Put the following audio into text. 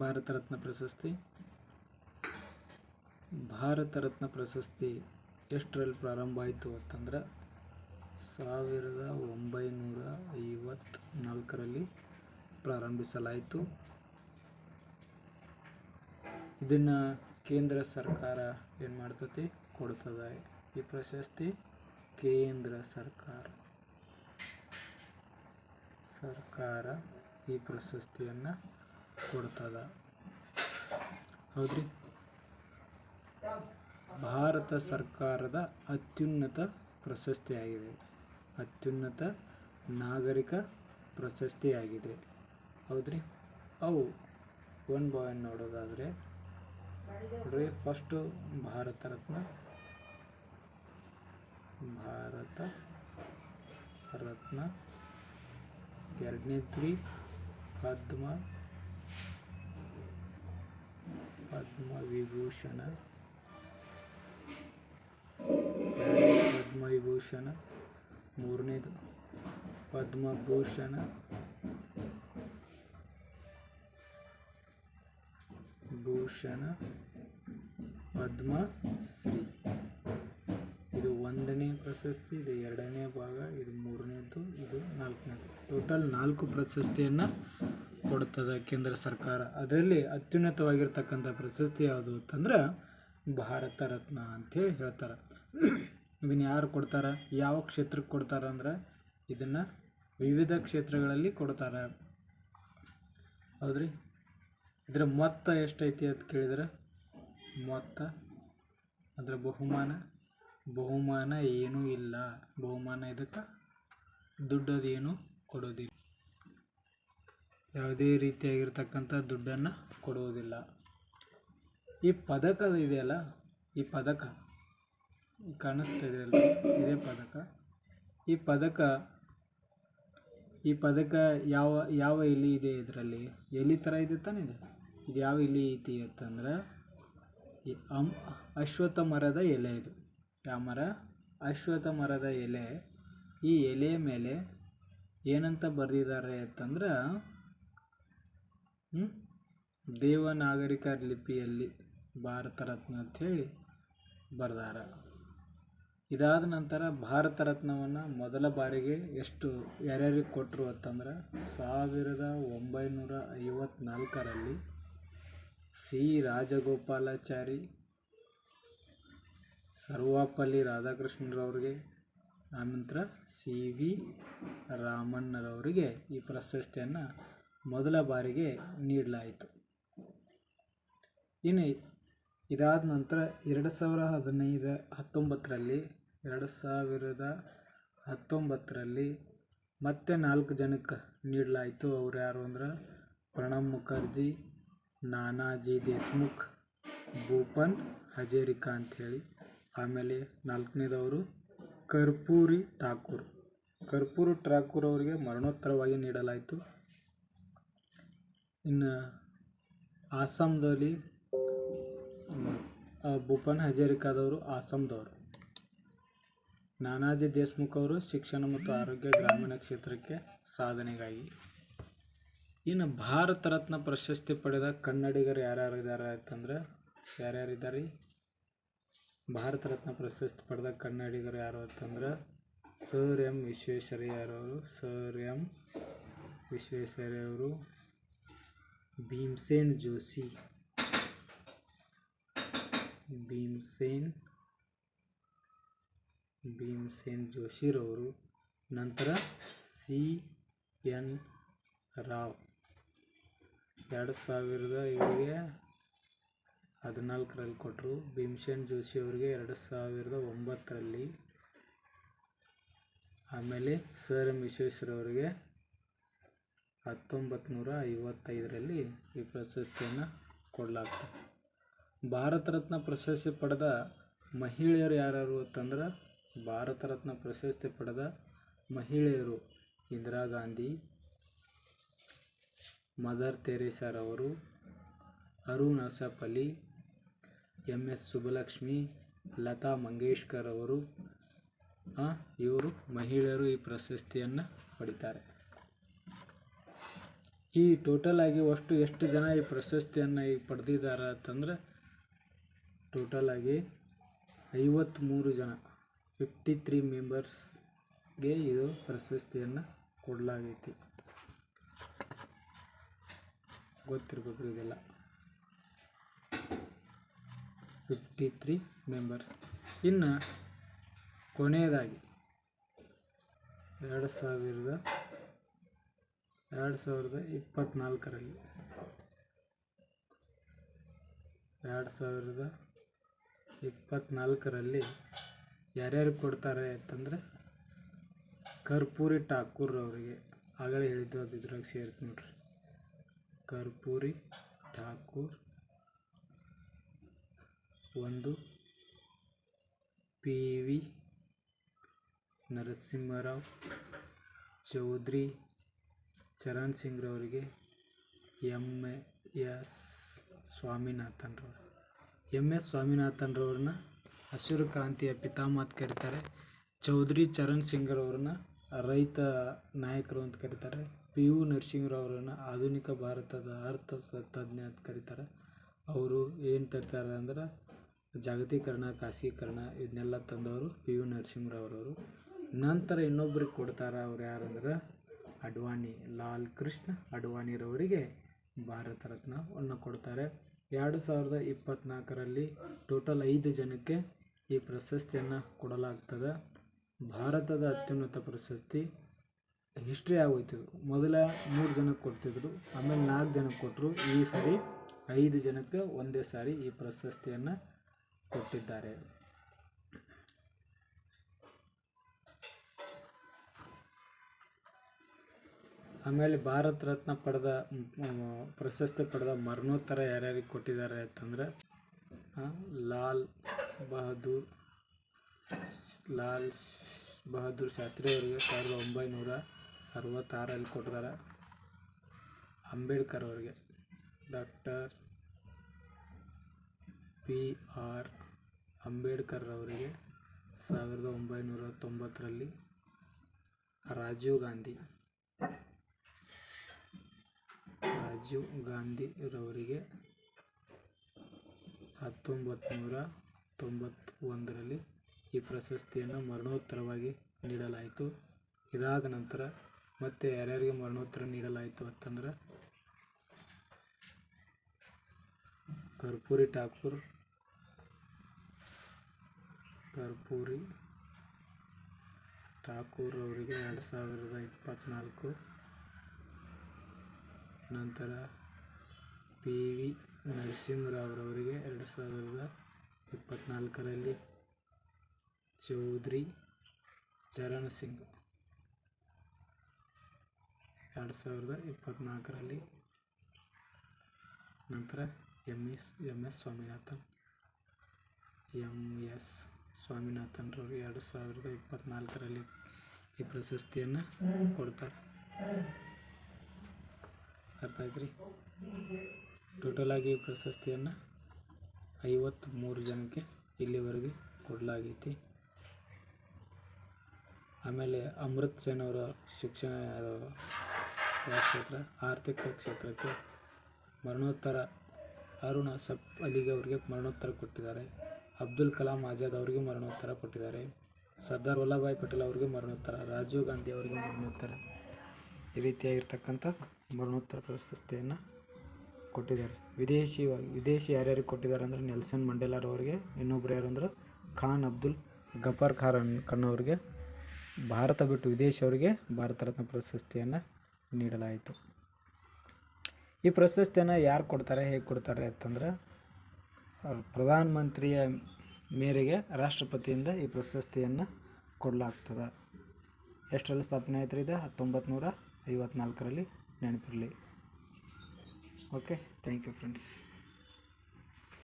ಭಾರತ ರತ್ನ ಪ್ರಶಸ್ತಿ. ಭಾರತ ರತ್ನ ಪ್ರಶಸ್ತಿ ಎಷ್ಟರಲ್ಲಿ ಪ್ರಾರಂಭ ಆಯಿತು ಅಂತಂದ್ರೆ ಸಾವಿರದ ಒಂಬೈನೂರ ಐವತ್ನಾಲ್ಕರಲ್ಲಿ ಪ್ರಾರಂಭಿಸಲಾಯಿತು. ಇದನ್ನು ಕೇಂದ್ರ ಸರ್ಕಾರ ಏನು ಮಾಡ್ತತಿ? ಕೊಡ್ತದೆ. ಈ ಪ್ರಶಸ್ತಿ ಕೇಂದ್ರ ಸರ್ಕಾರ. ಸರ್ಕಾರ ಈ ಪ್ರಶಸ್ತಿಯನ್ನು ಕೊಡ್ತದ. ಹೌದ್ರಿ? ಭಾರತ ಸರ್ಕಾರದ ಅತ್ಯುನ್ನತ ಪ್ರಶಸ್ತಿಯಾಗಿದೆ. ಅತ್ಯುನ್ನತ ನಾಗರಿಕ ಪ್ರಶಸ್ತಿಯಾಗಿದೆ. ಹೌದ್ರಿ? ಅವು ಒನ್ ಬಾಯ್ ನೋಡೋದಾದರೆ, ನೋಡ್ರಿ ಫಸ್ಟು ಭಾರತ ರತ್ನ. ಭಾರತ ರತ್ನ. ಎರಡನೇದ್ರಿ ಪದ್ಮ ಪದ್ಮ ವಿಭೂಷಣ ಎರಡನೇ ಪದ್ಮ ವಿಭೂಷಣ ಮೂರನೇದು ಪದ್ಮಭೂಷಣ ಭೂಷಣ ಪದ್ಮಶ್ರೀ ಇದು ಒಂದನೇ ಪ್ರಶಸ್ತಿ, ಇದು ಎರಡನೇ ಭಾಗ, ಇದು ಮೂರನೇದು, ಇದು ನಾಲ್ಕನೇದು. ಟೋಟಲ್ ನಾಲ್ಕು ಪ್ರಶಸ್ತಿಯನ್ನು ಕೊಡ್ತದೆ ಕೇಂದ್ರ ಸರ್ಕಾರ. ಅದರಲ್ಲಿ ಅತ್ಯುನ್ನತವಾಗಿರ್ತಕ್ಕಂಥ ಪ್ರಶಸ್ತಿ ಯಾವುದು ಅಂತಂದ್ರೆ ಭಾರತ ರತ್ನ ಅಂಥೇಳಿ ಹೇಳ್ತಾರೆ. ಇದನ್ನು ಯಾರು ಕೊಡ್ತಾರೆ? ಯಾವ ಕ್ಷೇತ್ರಕ್ಕೆ ಕೊಡ್ತಾರೆ ಅಂದ್ರೆ ಇದನ್ನು ವಿವಿಧ ಕ್ಷೇತ್ರಗಳಲ್ಲಿ ಕೊಡ್ತಾರೆ. ಹೌದ್ರಿ? ಇದರ ಮೊತ್ತ ಎಷ್ಟೈತಿ ಅಂತ ಕೇಳಿದ್ರೆ? ಮೊತ್ತ, ಅದರ ಬಹುಮಾನ? ಬಹುಮಾನ ಏನೂ ಇಲ್ಲ. ಬಹುಮಾನ ಇದಕ್ಕೆ? ದುಡ್ಡು ಅದೇನು ಕೊಡೋದಿಲ್ಲ. ಯಾವುದೇ ರೀತಿಯಾಗಿರ್ತಕ್ಕಂಥ ದುಡ್ಡನ್ನು ಕೊಡುವುದಿಲ್ಲ ಈ ಪದಕ ಇದೆಯಲ್ಲ? ಈ ಪದಕ? ಕಾಣಿಸ್ತಾ ಇದೆಯಲ್ಲ ಇದೇ ಪದಕ. ಈ ಪದಕ ಈ ಪದಕ ಯಾವ ಯಾವ ಎಲೆ ಇದೆ ಇದರಲ್ಲಿ? ಎಲೆ ಥರ ಇದೆ ತಾನೇ ಇದೆ? ಇದು ಯಾವ ಎಲೆ ಐತಿ ಅಂತಂದ್ರೆ, ಈ ಅಮ್ ಅಶ್ವತ್ಥ ಮರದ ಎಲೆ ಇದು. ಮರ, ಅಶ್ವತ್ಥ ಮರದ ಎಲೆ ಈ ಎಲೆಯ ಮೇಲೆ ಏನಂತ ಬರೆದಿದ್ದಾರೆ ಅಂತಂದ್ರೆ? ದೇವನಾಗರಿಕ ಲಿಪಿಯಲ್ಲಿ ಭಾರತ ರತ್ನ ಅಂಥೇಳಿ ಬರ್ದಾರ ಇದಾದ ನಂತರ ಭಾರತ ರತ್ನವನ್ನು ಮೊದಲ ಬಾರಿಗೆ ಎಷ್ಟು ಯಾರ್ಯಾರಿಗೆ ಕೊಟ್ಟರು ಅಂತಂದ್ರೆ, ಸಾವಿರದ ಒಂಬೈನೂರ ಐವತ್ನಾಲ್ಕರಲ್ಲಿ ಸಿ ರಾಜಗೋಪಾಲಾಚಾರಿ ಸರ್ವಪಲ್ಲಿ ರಾಧಾಕೃಷ್ಣರವ್ರಿಗೆ ಆನಂತರ ಸಿ ವಿ ರಾಮಣ್ಣರವರಿಗೆ ಈ ಪ್ರಶಸ್ತಿಯನ್ನು ಮೊದಲ ಬಾರಿಗೆ ನೀಡಲಾಯಿತು. ಇನ್ನು ಇದಾದ ನಂತರ ಎರಡು ಸಾವಿರ ಹದಿನೈದು ಹತ್ತೊಂಬತ್ತರಲ್ಲಿ, ಎರಡು ಸಾವಿರದ ಹತ್ತೊಂಬತ್ತರಲ್ಲಿ ಮತ್ತೆ ನಾಲ್ಕು ಜನಕ್ಕೆ ನೀಡಲಾಯಿತು. ಅವ್ರು ಯಾರು ಅಂದ್ರೆ ಪ್ರಣಬ್ ಮುಖರ್ಜಿ, ನಾನಾಜಿ ದೇಶ್ಮುಖ್, ಭೂಪನ್, ಹಜೇರಿಕಾ ಅಂಥೇಳಿ ಆಮೇಲೆ ನಾಲ್ಕನೇದವರು ಕರ್ಪೂರಿ ಠಾಕೂರ್. ಕರ್ಪೂರ್ ಠಾಕೂರ್ ಅವರಿಗೆ ಮರಣೋತ್ತರವಾಗಿ ನೀಡಲಾಯಿತು. ಇನ್ನು ಆಸಾಮ್ದಲ್ಲಿ ಭೂಪನ್ ಹಜೇರಿಕಾದವರು ಆಸಾಮ್ದವರು ನಾನಾಜಿ ದೇಶ್ಮುಖ್ ಅವರು ಶಿಕ್ಷಣ ಮತ್ತು ಆರೋಗ್ಯ ಗ್ರಾಮೀಣ ಕ್ಷೇತ್ರಕ್ಕೆ ಸಾಧನೆಗಾಗಿ. ಇನ್ನು ಭಾರತ ರತ್ನ ಪ್ರಶಸ್ತಿ ಪಡೆದ ಕನ್ನಡಿಗರು ಯಾರ್ಯಾರು ಇದ್ದಾರೆ ಅಂತಂದ್ರೆ, ಯಾರ್ಯಾರಿದ್ದಾರೆ? ಭಾರತ ರತ್ನ ಪ್ರಶಸ್ತಿ ಪಡೆದ ಕನ್ನಡಿಗರು ಯಾರು ಅಂತಂದ್ರೆ ಸರ್ ಎಂ ವಿಶ್ವೇಶ್ವರಯ್ಯರವರು, ಸರ್ ಎಂ ವಿಶ್ವೇಶ್ವರಯ್ಯವರು ಭೀಮ್ಸೇನ್ ಜೋಶಿ, ಭೀಮ್ಸೇನ್ ಭೀಮ್ಸೇನ್ ಜೋಶಿರವರು, ನಂತರ ಸಿ ಎನ್ ರಾವ್. ಎರಡು ಸಾವಿರದ ಇವರಿಗೆ ಹದಿನಾಲ್ಕರಲ್ಲಿ ಕೊಟ್ಟರು. ಭೀಮಸೇನ್ ಜೋಶಿ ಅವರಿಗೆ ಎರಡು ಸಾವಿರದ ಒಂಬತ್ತರಲ್ಲಿ. ಆಮೇಲೆ ಸರ್ ಎಂ ವಿಶ್ವೇಶ್ವರವರಿಗೆ ಹತ್ತೊಂಬತ್ತು ನೂರ ಐವತ್ತೈದರಲ್ಲಿ ಈ ಪ್ರಶಸ್ತಿಯನ್ನು ಕೊಡಲಾಗ್ತದೆ ಭಾರತ ರತ್ನ ಪ್ರಶಸ್ತಿ ಪಡೆದ ಮಹಿಳೆಯರು ಯಾರ್ಯಾರು ಅಂತಂದ್ರೆ, ಭಾರತ ರತ್ನ ಪ್ರಶಸ್ತಿ ಪಡೆದ ಮಹಿಳೆಯರು ಇಂದಿರಾ ಗಾಂಧಿ, ಮದರ್ ತೆರೇಸಾರವರು ಅರುಣ್ ಅಸಫ್ ಅಲಿ ಎಂ ಎಸ್ ಸುಬ್ಬಲಕ್ಷ್ಮಿ, ಲತಾ ಮಂಗೇಶ್ಕರ್ ಅವರು ಇವರು ಮಹಿಳೆಯರು ಈ ಪ್ರಶಸ್ತಿಯನ್ನು ಪಡಿತಾರೆ. ಈ ಟೋಟಲ್ ಆಗಿ ಅಷ್ಟು ಎಷ್ಟು ಜನ ಈ ಪ್ರಶಸ್ತಿಯನ್ನು ಈಗ ಪಡೆದಿದ್ದಾರೆ ಅಂತಂದ್ರೆ ಟೋಟಲ್ ಆಗಿ ಐವತ್ತ್ಮೂರು ಜನ, ಫಿಫ್ಟಿ ತ್ರೀ ಮೆಂಬರ್ಸ್ಗೆ ಇದು ಪ್ರಶಸ್ತಿಯನ್ನು ಕೊಡಲಾಗೈತಿ. ಗೊತ್ತಿರ್ಬೇಕು ಇದೆಲ್ಲ. ಫಿಫ್ಟಿ ತ್ರೀ ಮೆಂಬರ್ಸ್ ಇನ್ನು ಕೊನೆಯದಾಗಿ, ಎರಡು ಸಾವಿರದ ಎರಡು ಸಾವಿರದ ಇಪ್ಪತ್ತ್ನಾಲ್ಕರಲ್ಲಿ ಎರಡು ಸಾವಿರದ ಇಪ್ಪತ್ತ್ನಾಲ್ಕರಲ್ಲಿ ಯಾರ್ಯಾರು ಕೊಡ್ತಾರೆ ಅಂತಂದರೆ ಕರ್ಪೂರಿ ಠಾಕೂರ್ ಅವರಿಗೆ ಆಗಲೇ ಹೇಳಿದ್ದು ಅದು ಇದ್ರಾಗ ಸೇರ್ತು ನೋಡ್ರಿ. ಕರ್ಪೂರಿ ಠಾಕೂರ್ ಒಂದು P V Narasimha Rao Chaudhary, Charan ಸಿಂಗ್ರವರಿಗೆ M S ಸ್ವಾಮಿನಾಥನ್ರವರು M S ಸ್ವಾಮಿನಾಥನ್ರವ್ರನ್ನ ಹಸಿರು ಕ್ರಾಂತಿಯ ಪಿತಾಮಹ ಅಂತ ಕರೀತಾರೆ. ಚೌಧರಿ ಚರಣ್ ಸಿಂಗ್ರವ್ರನ್ನ ರೈತ ನಾಯಕರು ಅಂತ ಕರೀತಾರೆ. ಪಿ ಯು ನರಸಿಂಹರವ್ರನ್ನ ಆಧುನಿಕ ಭಾರತದ ಅರ್ಥ ಸ- ತಜ್ಞ ಅಂತ ಕರೀತಾರೆ. ಅವರು ಏನು ತರ್ತಾರೆ ಅಂದ್ರೆ ಜಾಗತೀಕರಣ, ಖಾಸಗೀಕರಣ ಇದನ್ನೆಲ್ಲ ತಂದವರು ಪಿ ಯು ನರಸಿಂಹರಾವ್ರವರು. ನಂತರ ಇನ್ನೊಬ್ರಿಗೆ ಕೊಡ್ತಾರೆ ಅವ್ರು ಯಾರಂದ್ರೆ ಅಡ್ವಾಣಿ, ಲಾಲ್ ಕೃಷ್ಣ ಅಡ್ವಾಣಿರವರಿಗೆ ಭಾರತ ರತ್ನವನ್ನು ಕೊಡ್ತಾರೆ. ಎರಡು ಸಾವಿರದ ಇಪ್ಪತ್ತ್ನಾಲ್ಕರಲ್ಲಿ ಟೋಟಲ್ ಐದು ಜನಕ್ಕೆ ಈ ಪ್ರಶಸ್ತಿಯನ್ನು ಕೊಡಲಾಗ್ತದೆ. ಭಾರತದ ಅತ್ಯುನ್ನತ ಪ್ರಶಸ್ತಿ ಹಿಸ್ಟ್ರಿ ಆಗೋಯ್ತು. ಮೊದಲ ಮೂರು ಜನಕ್ಕೆ ಕೊಡ್ತಿದ್ರು, ಆಮೇಲೆ ನಾಲ್ಕು ಜನಕ್ಕೆ ಕೊಟ್ಟರು ಈ ಸಾರಿ ಐದು ಜನಕ್ಕೆ ಒಂದೇ ಸಾರಿ ಈ ಪ್ರಶಸ್ತಿಯನ್ನು ಕೊಟ್ಟಿದ್ದಾರೆ. ಆಮೇಲೆ ಭಾರತ ರತ್ನ ಪಡೆದ ಪ್ರಶಸ್ತಿ ಪಡೆದ ಮರಣೋತ್ತರ ಯಾರ್ಯಾರಿಗೆ ಕೊಟ್ಟಿದ್ದಾರೆ ಅಂತಂದರೆ ಲಾಲ್ ಬಹದ್ದೂರ್ ಲಾಲ್ ಬಹದ್ದೂರ್ ಶಾಸ್ತ್ರಿ ಅವರಿಗೆ ಸಾವಿರದ ಒಂಬೈನೂರ ಅರವತ್ತಾರಲ್ಲಿ ಕೊಟ್ಟಿದ್ದಾರೆ. ಅಂಬೇಡ್ಕರ್ ಅವರಿಗೆ. ಡಾಕ್ಟರ್ ಪಿ ಆರ್ ಅಂಬೇಡ್ಕರ್ ರವರಿಗೆ ಸಾವಿರದ ಒಂಬೈನೂರ ತೊಂಬತ್ತರಲ್ಲಿ ರಾಜೀವ್ ಗಾಂಧಿ. ರಾಜೀವ್ ಗಾಂಧಿರವರಿಗೆ ಹತ್ತೊಂಬತ್ತು ನೂರ ತೊಂಬತ್ತೊಂದರಲ್ಲಿ ಈ ಪ್ರಶಸ್ತಿಯನ್ನು ಮರಣೋತ್ತರವಾಗಿ ನೀಡಲಾಯಿತು. ಇದಾದ ನಂತರ ಮತ್ತೆ ಯಾರ್ಯಾರಿಗೆ ಮರಣೋತ್ತರ ನೀಡಲಾಯಿತು ಅಂತಂದ್ರೆ ಕರ್ಪೂರಿ ಠಾಕೂರ್ ಕರ್ಪೂರಿ, ಠಾಕೂರ್ ಅವರಿಗೆ ಎರಡು ಸಾವಿರದ ಇಪ್ಪತ್ತ್ನಾಲ್ಕು ನಂತರ ಪಿ. ವಿ. ನರಸಿಂಹರಾವ್ರವರಿಗೆ ಎರಡು ಸಾವಿರದ ಇಪ್ಪತ್ತ್ನಾಲ್ಕರಲ್ಲಿ ಚೌಧರಿ ಚರಣ್ ಸಿಂಗ್. ಎರಡು ಸಾವಿರದ ಇಪ್ಪತ್ತ್ನಾಲ್ಕರಲ್ಲಿ ನಂತರ M S. M S. Swaminathan. M S. ಸ್ವಾಮಿನಾಥನ್ರವರು ಎರಡು ಸಾವಿರದ ಇಪ್ಪತ್ತ್ನಾಲ್ಕರಲ್ಲಿ ಈ ಪ್ರಶಸ್ತಿಯನ್ನು ಕೊಡ್ತಾರೆ. ಅರ್ಥ ಆಯ್ತು ರೀ? ಟೋಟಲ್ ಆಗಿ ಈ ಪ್ರಶಸ್ತಿಯನ್ನು ಐವತ್ತ್ಮೂರು ಜನಕ್ಕೆ ಇಲ್ಲಿವರೆಗೆ ಕೊಡಲಾಗೈತಿ. ಆಮೇಲೆ ಅಮೃತ್ ಸೇನ್ ಅವರ ಶಿಕ್ಷಣ ಕ್ಷೇತ್ರ? ಆರ್ಥಿಕ ಕ್ಷೇತ್ರಕ್ಕೆ ಮರಣೋತ್ತರ ಅರುಣ ಸಪ್ ಅಲಿಗೆ ಅವರಿಗೆ ಮರಣೋತ್ತರ ಕೊಟ್ಟಿದ್ದಾರೆ. ಅಬ್ದುಲ್ ಕಲಾಂ ಆಜಾದ್ ಅವರಿಗೆ ಮರಣೋತ್ತರ ಕೊಟ್ಟಿದ್ದಾರೆ. ಸರ್ದಾರ್ ವಲ್ಲಭಾಯ್ ಪಟೇಲ್ ಅವರಿಗೆ ಮರಣೋತ್ತರ, ರಾಜೀವ್ ಗಾಂಧಿ ಅವರಿಗೆ ಮರಣೋತ್ತರ. ಈ ರೀತಿಯಾಗಿರ್ತಕ್ಕಂಥ ಮರಣೋತ್ತರ ಪ್ರಶಸ್ತಿಯನ್ನು ಕೊಟ್ಟಿದ್ದಾರೆ. ವಿದೇಶಿ ವಿದೇಶಿ ಯಾರ್ಯಾರಿಗೆ ಕೊಟ್ಟಿದ್ದಾರೆ ಅಂದರೆ ನೆಲ್ಸನ್ ಮಂಡೇಲಾರವರಿಗೆ ಇನ್ನೊಬ್ರು ಯಾರು ಅಂದ್ರೆ ಖಾನ್ ಅಬ್ದುಲ್ ಗಫಾರ್ ಖಾನ್ ಅವರಿಗೆ, ಭಾರತ ಬಿಟ್ಟು ವಿದೇಶಿಯವರಿಗೆ ಭಾರತ ರತ್ನ ಪ್ರಶಸ್ತಿಯನ್ನು ನೀಡಲಾಯಿತು. ಈ ಪ್ರಶಸ್ತಿಯನ್ನು ಯಾರು ಕೊಡ್ತಾರೆ, ಹೇಗೆ ಕೊಡ್ತಾರೆ ಅಂತಂದ್ರೆ ಪ್ರಧಾನಮಂತ್ರಿಯ ಮೇರೆಗೆ ರಾಷ್ಟ್ರಪತಿಯಿಂದ ಈ ಪ್ರಶಸ್ತಿಯನ್ನು ಕೊಡಲಾಗ್ತದೆ. ಎಷ್ಟರಲ್ಲಿ ಸ್ಥಾಪನೆ ಆಯ್ತು ಇದು? ಹತ್ತೊಂಬತ್ತು ನೂರ ಐವತ್ನಾಲ್ಕರಲ್ಲಿ ನೆನಪಿರಲಿ. Okay thank you friends